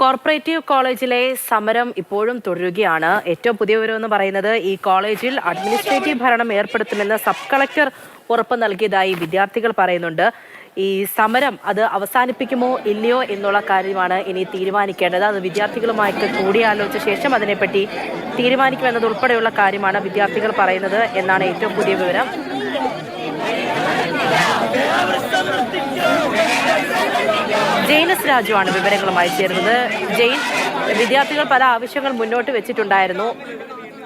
Corporative കോളേജിലെ സമരം ഇപ്പോഴും തുടരുകയാണ്. ഏറ്റവും പുതിയ വിവരം എന്ന് പറയുന്നത് ഈ കോളേജിൽ അഡ്മിനിസ്ട്രേറ്റീവ് ഭരണം ഏർപ്പെടുത്തുമെന്ന് സബ് കളക്ടർ ഉറപ്പ് നൽകിയതായി വിദ്യാർത്ഥികൾ പറയുന്നുണ്ട്. ഈ സമരം അത് അവസാനിപ്പിക്കുമോ ഇല്ലയോ എന്നുള്ള കാര്യമാണ് ഇനി തീരുമാനിക്കേണ്ടത്. അത് വിദ്യാർത്ഥികളുമായിട്ട് കൂടിയാലോചിച്ച ശേഷം അതിനെപ്പറ്റി തീരുമാനിക്കുമെന്നതുൾപ്പെടെയുള്ള കാര്യമാണ് വിദ്യാർത്ഥികൾ പറയുന്നത് എന്നാണ് ഏറ്റവും പുതിയ വിവരം. ജെയിനസ് രാജുവാണ് വിവരങ്ങളുമായി ചേരുന്നത്. ജെയിൻ വിദ്യാർത്ഥികൾ പല ആവശ്യങ്ങൾ മുന്നോട്ട് വെച്ചിട്ടുണ്ടായിരുന്നു.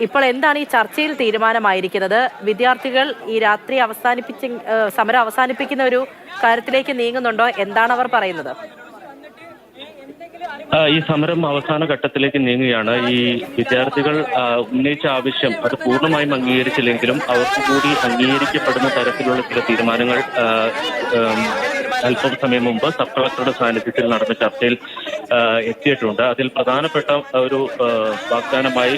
ഇപ്പോൾ എന്താണ് ഈ ചർച്ചയിൽ തീരുമാനമായിരിക്കുന്നത്? വിദ്യാർത്ഥികൾ ഈ രാത്രി അവസാനിപ്പിച്ച സമരം അവസാനിപ്പിക്കുന്ന ഒരു കാര്യത്തിലേക്ക് നീങ്ങുന്നുണ്ടോ? എന്താണ് അവർ പറയുന്നത്? ഈ സമരം അവസാന ഘട്ടത്തിലേക്ക് നീങ്ങുകയാണ്. ഈ വിദ്യാർത്ഥികൾ ഉന്നയിച്ച ആവശ്യം അത് പൂർണമായും അംഗീകരിച്ചില്ലെങ്കിലും അവർക്ക് കൂടി അംഗീകരിക്കപ്പെടുന്ന തരത്തിലുള്ള ചില തീരുമാനങ്ങൾ അല്പം സമയം മുമ്പ് സബ് കളക്ടറുടെ സാന്നിധ്യത്തിൽ നടന്ന ചർച്ചയിൽ എത്തിയിട്ടുണ്ട്. അതിൽ പ്രധാനപ്പെട്ട ഒരു വാഗ്ദാനമായി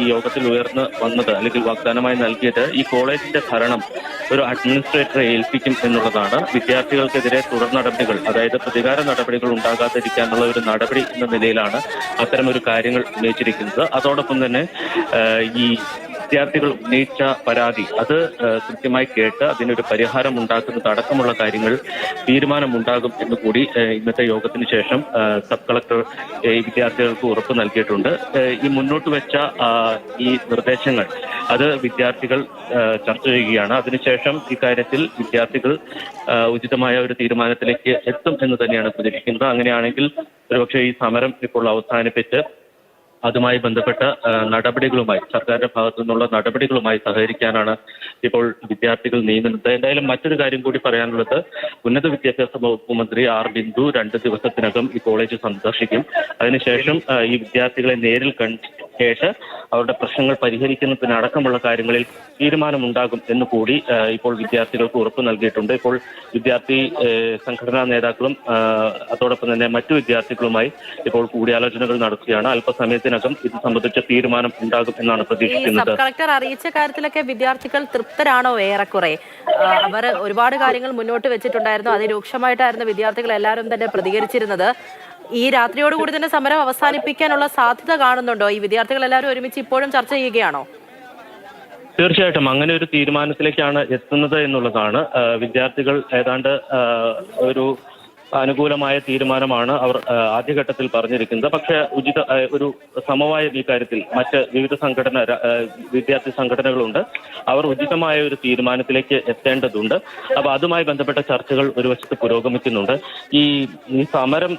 ഈ യോഗത്തിൽ ഉയർന്നു വന്നത് അല്ലെങ്കിൽ വാഗ്ദാനമായി നൽകിയത് ഈ കോളേജിന്റെ ഭരണം ഒരു അഡ്മിനിസ്ട്രേറ്ററെ ഏൽപ്പിക്കും എന്നുള്ളതാണ്. വിദ്യാർത്ഥികൾക്കെതിരെ തുടർ നടപടികൾ അതായത് പ്രതികാര നടപടികൾ ഉണ്ടാകാതിരിക്കാനുള്ള ഒരു നടപടി എന്ന നിലയിലാണ് അത്തരമൊരു കാര്യങ്ങൾ ഉന്നയിച്ചിരിക്കുന്നത്. അതോടൊപ്പം തന്നെ ഈ വിദ്യാർത്ഥികൾ ഉന്നയിച്ച പരാതി. അത് കൃത്യമായി കേട്ട് അതിനൊരു പരിഹാരം ഉണ്ടാക്കുന്നത് അടക്കമുള്ള കാര്യങ്ങൾ തീരുമാനമുണ്ടാകും എന്ന് കൂടി ഇന്നത്തെ യോഗത്തിന് ശേഷം സബ് കളക്ടർ ഈ വിദ്യാർത്ഥികൾക്ക് ഉറപ്പ് നൽകിയിട്ടുണ്ട്. ഈ മുന്നോട്ട് വെച്ച ഈ നിർദ്ദേശങ്ങൾ അത് വിദ്യാർത്ഥികൾ ചർച്ച ചെയ്യുകയാണ്. അതിനുശേഷം ഇക്കാര്യത്തിൽ വിദ്യാർത്ഥികൾ ഉചിതമായ ഒരു തീരുമാനത്തിലേക്ക് എത്തും എന്ന് തന്നെയാണ് പ്രതീക്ഷിക്കുന്നത്. അങ്ങനെയാണെങ്കിൽ ഒരുപക്ഷെ ഈ സമരം ഇപ്പോൾ അവസാനിപ്പിച്ച് അതുമായി ബന്ധപ്പെട്ട നടപടികളുമായി സർക്കാരിന്റെ ഭാഗത്തു നിന്നുള്ള നടപടികളുമായി സഹകരിക്കാനാണ് ഇപ്പോൾ വിദ്യാർത്ഥികൾ നീങ്ങുന്നത്. എന്തായാലും മറ്റൊരു കാര്യം കൂടി പറയാനുള്ളത്. ഉന്നത വിദ്യാഭ്യാസ വകുപ്പ് മന്ത്രി ആർ ബിന്ദു രണ്ട് ദിവസത്തിനകം ഈ കോളേജ് സന്ദർശിക്കും. അതിനുശേഷം ഈ വിദ്യാർത്ഥികളെ നേരിൽ കണ്ട് കേട്ട് അവരുടെ പ്രശ്നങ്ങൾ പരിഹരിക്കുന്നതിനടക്കമുള്ള കാര്യങ്ങളിൽ തീരുമാനമുണ്ടാകും എന്ന് കൂടി ഇപ്പോൾ വിദ്യാർത്ഥികൾക്ക് ഉറപ്പ് നൽകിയിട്ടുണ്ട്. ഇപ്പോൾ വിദ്യാർത്ഥി സംഘടനാ നേതാക്കളും അതോടൊപ്പം തന്നെ മറ്റു വിദ്യാർത്ഥികളുമായി ഇപ്പോൾ കൂടിയാലോചനകൾ നടത്തുകയാണ് അല്പസമയത്തിനകം ഇത് സംബന്ധിച്ച തീരുമാനം ഉണ്ടാകും എന്നാണ് പ്രതീക്ഷിക്കുന്നത്. കളക്ടർ അറിയിച്ച കാര്യത്തിലൊക്കെ വിദ്യാർത്ഥികൾ തൃപ്തരാണോ ഏറെക്കുറെ? അവർ ഒരുപാട് കാര്യങ്ങൾ മുന്നോട്ട് വെച്ചിട്ടുണ്ടായിരുന്നു. അതിരൂക്ഷമായിട്ടായിരുന്നു വിദ്യാർത്ഥികൾ എല്ലാവരും തന്നെ പ്രതികരിച്ചിരുന്നത്. ഈ രാത്രിയോടുകൂടി തന്നെ സമരം അവസാനിപ്പിക്കാനുള്ള സാധ്യത കാണുന്നുണ്ടോ? ഈ വിദ്യാർത്ഥികൾ എല്ലാവരും ഒരുമിച്ച് ഇപ്പോഴും ചർച്ച ചെയ്യുകയാണോ? തീർച്ചയായിട്ടും. അങ്ങനെ ഒരു തീരുമാനത്തിലേക്കാണ് എത്തുന്നത് എന്നുള്ളതാണ്. വിദ്യാർത്ഥികൾ ഏതാണ്ട് ഒരു അനുകൂലമായ തീരുമാനമാണ് അവർ ആദ്യഘട്ടത്തിൽ പറഞ്ഞിരിക്കുന്നത്. പക്ഷേ ഉചിത ഒരു സമവായം ഇക്കാര്യത്തിൽ കാര്യത്തിൽ മറ്റ് വിവിധ സംഘടന വിദ്യാർത്ഥി സംഘടനകളുണ്ട്. അവർ ഉചിതമായ ഒരു തീരുമാനത്തിലേക്ക് എത്തേണ്ടതുണ്ട്. അപ്പൊ അതുമായി ബന്ധപ്പെട്ട ചർച്ചകൾ ഒരു വശത്ത് പുരോഗമിക്കുന്നുണ്ട്. ഈ ഈ സമരം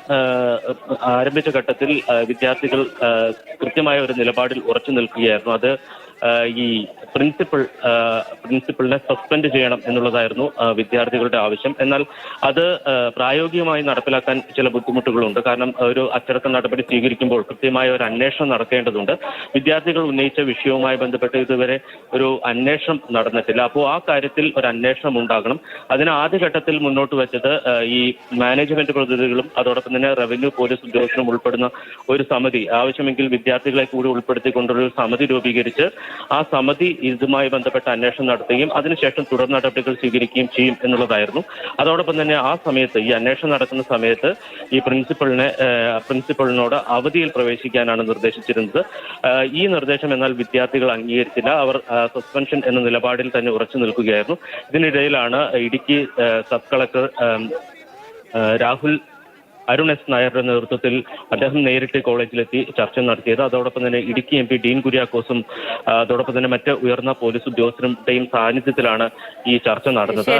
ആരംഭിച്ച ഘട്ടത്തിൽ വിദ്യാർത്ഥികൾ കൃത്യമായ ഒരു നിലപാടിൽ ഉറച്ചു നിൽക്കുകയായിരുന്നു. അത് ഈ പ്രിൻസിപ്പൽ ആ, പ്രിൻസിപ്പളിനെ സസ്പെൻഡ് ചെയ്യണം എന്നുള്ളതായിരുന്നു വിദ്യാർത്ഥികളുടെ ആവശ്യം. എന്നാൽ അത് പ്രായോഗികമായി നടപ്പിലാക്കാൻ ചില ബുദ്ധിമുട്ടുകളുണ്ട്. കാരണം ഒരു അച്ചടക്ക നടപടി സ്വീകരിക്കുമ്പോൾ കൃത്യമായ ഒരു അന്വേഷണം നടക്കേണ്ടതുണ്ട്. വിദ്യാർത്ഥികൾ ഉന്നയിച്ച വിഷയവുമായി ബന്ധപ്പെട്ട് ഇതുവരെ ഒരു അന്വേഷണം നടന്നിട്ടില്ല. അപ്പോൾ ആ കാര്യത്തിൽ ഒരു അന്വേഷണം ഉണ്ടാകണം. അതിന് ആദ്യഘട്ടത്തിൽ മുന്നോട്ട് വെച്ചത് ഈ മാനേജ്മെന്റ് പ്രതിനിധികളും അതോടൊപ്പം തന്നെ റവന്യൂ പോലീസ് ഉദ്യോഗസ്ഥരും ഉൾപ്പെടുന്ന ഒരു സമിതി. ആവശ്യമെങ്കിൽ വിദ്യാർത്ഥികളെ കൂടി ഉൾപ്പെടുത്തിക്കൊണ്ടുള്ള ഒരു സമിതി രൂപീകരിച്ച് ആ സമിതി ഇതുമായി ബന്ധപ്പെട്ട അന്വേഷണം നടത്തുകയും അതിനുശേഷം തുടർ നടപടികൾ സ്വീകരിക്കുകയും ചെയ്യും എന്നുള്ളതായിരുന്നു. അതോടൊപ്പം തന്നെ ആ സമയത്ത് ഈ അന്വേഷണം നടക്കുന്ന സമയത്ത് ഈ പ്രിൻസിപ്പളിനെ പ്രിൻസിപ്പളിനോട് അവധിയിൽ പ്രവേശിക്കാനാണ് നിർദ്ദേശിച്ചിരുന്നത്. ഈ നിർദ്ദേശം എന്നാൽ വിദ്യാർത്ഥികൾ അംഗീകരിച്ചില്ല. അവർ സസ്പെൻഷൻ എന്ന നിലപാടിൽ തന്നെ ഉറച്ചു നിൽക്കുകയായിരുന്നു. ഇതിനിടയിലാണ് Idukki sub collector Rahul Arun S നായരുടെ നേതൃത്വത്തിൽ അദ്ദേഹം നേരിട്ട് കോളേജിലെത്തി ചർച്ച നടത്തിയത്. അതോടൊപ്പം തന്നെ ഇടുക്കി എം പി ഡീൻ കുര്യാക്കോസും അതോടൊപ്പം തന്നെ മറ്റ് ഉയർന്ന പോലീസ് ഉദ്യോഗസ്ഥരുടെയും സാന്നിധ്യത്തിലാണ് ഈ ചർച്ച നടന്നത്.